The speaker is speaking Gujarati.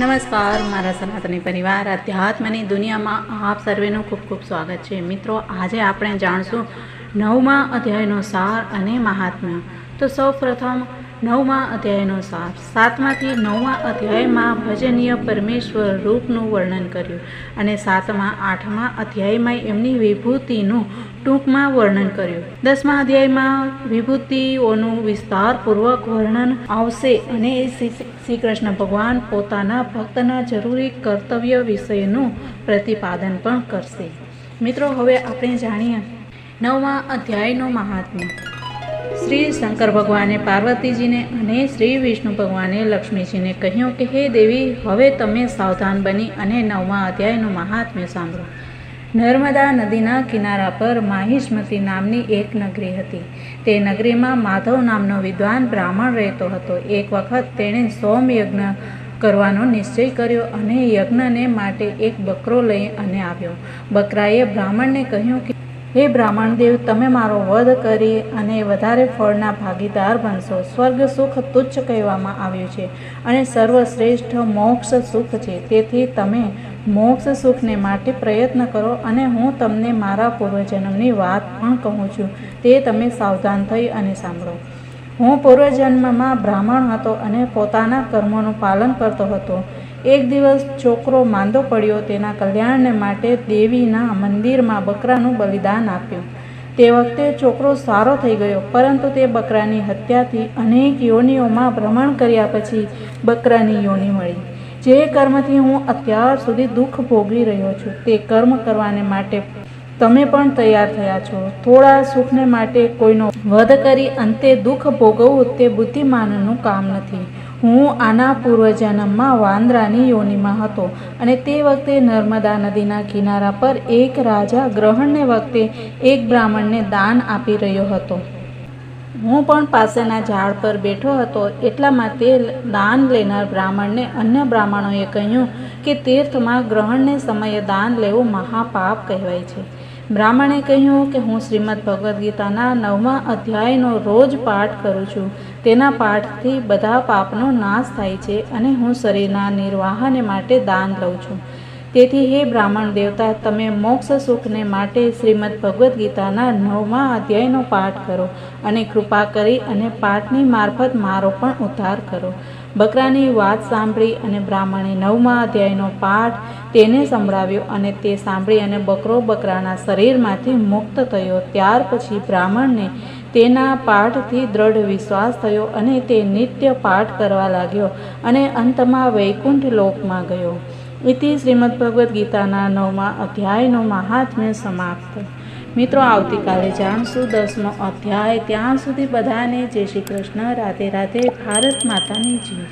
નમસ્કાર, મારા સનાતની પરિવાર, અધ્યાત્મની દુનિયામાં આપ સર્વેનું ખૂબ ખૂબ સ્વાગત છે. મિત્રો, આજે આપણે જાણશું નવમા અધ્યાયનો સાર અને મહાત્મ્ય. તો સૌ પ્રથમ નવમા અધ્યાયનો સાર. સાતમાથી નવમા અધ્યાયમાં ભજનીય પરમેશ્વર રૂપનું વર્ણન કર્યું અને સાતમા, આઠમા અધ્યાયમાં એમની વિભૂતિનું ટૂંકમાં વર્ણન કર્યું. દસમા અધ્યાયમાં વિભૂતિઓનું વિસ્તારપૂર્વક વર્ણન આવશે અને શ્રી કૃષ્ણ ભગવાન પોતાના ભક્તના જરૂરી કર્તવ્ય વિષયનું પ્રતિપાદન પણ કરશે. મિત્રો, હવે આપણે જાણીએ નવમા અધ્યાયનો મહાત્મ્ય. શ્રી શંકર ભગવાને પાર્વતીજીને અને શ્રી વિષ્ણુ ભગવાને લક્ષ્મીજીને કહ્યું કે, હે દેવી, હવે તમે સાવધાન બની અને નવમા અધ્યાયનું મહાત્મ્ય સાંભળો. નર્મદા નદીના કિનારા પર માહિષ્મતી નામની એક નગરી હતી. તે નગરીમાં માધવ નામનો વિદ્વાન બ્રાહ્મણ રહેતો હતો. એક વખત તેણે સોમયજ્ઞ કરવાનો નિશ્ચય કર્યો અને યજ્ઞને માટે એક બકરો લઈ અને આવ્યો. બકરાએ બ્રાહ્મણને કહ્યું કે હે બ્રાહ્મણ દેવ તમે મારો વધ કરી અને વધારે ફળના ભાગીદાર બનશો. સ્વર્ગ સુખ તુચ્છ કહેવામાં આવ્યું છે અને સર્વશ્રેષ્ઠ મોક્ષ સુખ છે. તેથી તમે મોક્ષ સુખને માટે પ્રયત્ન કરો અને હું તમને મારા પૂર્વજન્મની વાત પણ કહું છું. તે તમે સાવધાન થઈ અને સાંભળો. હું પૂર્વજન્મમાં બ્રાહ્મણ હતો અને પોતાના કર્મોનું પાલન કરતો હતો. એક દિવસ છોકરો માંદો પડ્યો તેના કલ્યાણને માટે દેવીના મંદિરમાં બકરાનું બલિદાન આપ્યું. તે વખતે છોકરો સારો થઈ ગયો, પરંતુ તે બકરાની હત્યાથી અનેક યોનિઓમાં ભ્રમણ કર્યા પછી બકરાની યોનિ મળી. જે કર્મથી હું અત્યાર સુધી દુઃખ ભોગવી રહ્યો છું, તે કર્મ કરવાને માટે તમે પણ તૈયાર થયા છો. થોડા સુખને માટે કોઈનો વધ કરી અંતે દુઃખ ભોગવવું તે બુદ્ધિમાનનું કામ નથી. હું આના પૂર્વજન્મમાં વાંદરાની યોનિમાં હતો અને તે વખતે નર્મદા નદીના કિનારા પર એક રાજા ગ્રહણને વખતે એક બ્રાહ્મણને દાન આપી રહ્યો હતો. હું પણ પાસેના ઝાડ પર બેઠો હતો. એટલામાં તે દાન લેનાર બ્રાહ્મણને અન્ય બ્રાહ્મણોએ કહ્યું કે તીર્થમાં ગ્રહણને સમયે દાન લેવું મહાપાપ કહેવાય છે. બ્રાહ્મણે કહ્યું કે હું શ્રીમદ ભગવદ્ ગીતાના નવમા અધ્યાયનો રોજ પાઠ કરું છું. તેના પાઠથી બધા પાપનો નાશ થાય છે અને હું શરીરના નિર્વાહને માટે દાન લઉં છું. તેથી હે બ્રાહ્મણ દેવતા, તમે મોક્ષ સુખને માટે શ્રીમદ ભગવદ્ ગીતાના નવમા અધ્યાયનો પાઠ કરો અને કૃપા કરી અને પાઠની મારફત મારો પણ ઉદ્ધાર કરો. બકરાની વાત સાંભળી અને બ્રાહ્મણે નવમા અધ્યાયનો પાઠ તેને સંભળાવ્યો અને તે સાંભળી અને બકરો બકરાના શરીરમાંથી મુક્ત થયો. ત્યાર પછી બ્રાહ્મણને તેના પાઠથી દ્રઢ વિશ્વાસ થયો અને તે નિત્ય પાઠ કરવા લાગ્યો અને અંતમાં વૈકુંઠ લોકમાં ગયો. ઇતિ શ્રીમદ ભગવદ્ ગીતાના નવમા અધ્યાયનો મહાત્મ્ય સમાપ્ત મિત્રો આવતીકાલે જાણશું દસમો અધ્યાય ત્યાં સુધી બધાને જય શ્રી કૃષ્ણ રાધે રાધે ભારત માતાની જી